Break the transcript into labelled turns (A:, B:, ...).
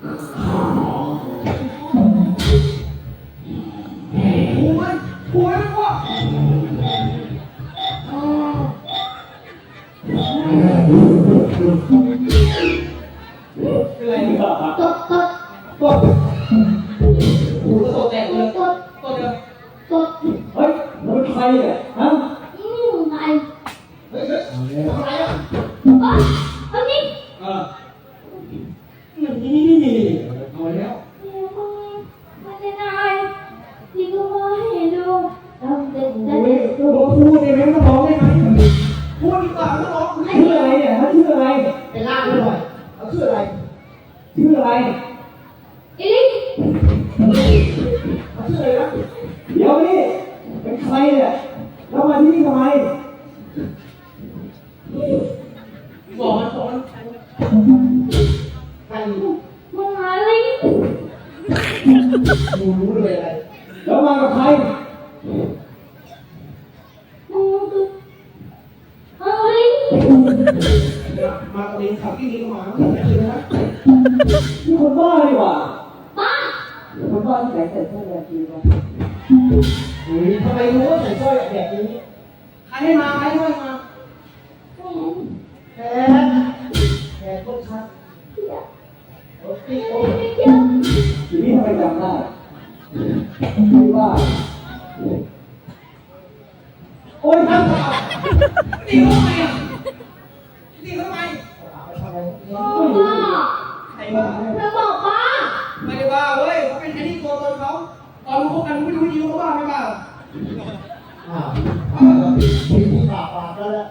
A: กูมันกูมันพวก
B: เป็นไรเนี่ย
C: ตดตด
B: ตัวกูก็ตกแตกเลย
C: ตด
B: ตัวเดียว
C: ตด
D: เฮ้ยมันเป็นใครเนี่ยฮะ
C: นี่มึงไง
A: เฮ้ยเฮ้ยทำไรอะ
C: เอ้ยเอานี่
B: เออ
D: นี่
B: เอาแล้ว
C: เดี๋ยวมึงไม่ได้นายนี่ก็มาให้ดูทำเด็ด
D: โอ้
C: เด็
D: ย
C: ด
D: ตัวพูดเนี่ยไม่ต้องร้องได้ไหม
A: พูดดีกว่าไม่ต้องร้อง
D: ชื่ออะไรเนี่ยฮะชื่ออะไร
A: ไปล่างเลยหน่อยเอาชื่ออะไร
D: ชื่ออะไร
C: อีลิง
A: เอาชื่ออะไรนะ
D: เดี๋ยวนี่เป็นใครเนี่ยแล้วมาที่นี่ทำไม
B: บอกมันบอกมัน
A: กูรู้เลยอะไร
D: แล้วมากับใคร
C: มึงคือเอาลิง
A: มากับเองขับที่นี่ก็มาตั้งแต่คืนนะ
D: นี่คนบ้าดีกว่า
C: ป้า
D: คนบ้าที่ไหนใส่เสื้อแบบนี้วะ
A: อุ้ยทำไมรู้ว่าใส่เสร้อแบบนี้ใครให้มาใครให้มา
C: แหม
A: แพ้แพ้ต้นชัดโอ้ตีโอ้
C: ย
D: นี่ทำไมจำได้ไม่ว่า
A: โอ้ยทำเปล่าตีเขาทำไมอะตีเขาทำไมทำไม
C: ป้า
A: ใครบ้า
C: เธอบอกป้า
A: ไม่ได้บ้าเว้ยเขาเป็นแค่ที่ตัวตนเขาตอนรู้คบกันไม่รู้ที่เขาบ้าไม่บ้าอ้าอ้าวทีที่ปากปากแล้ว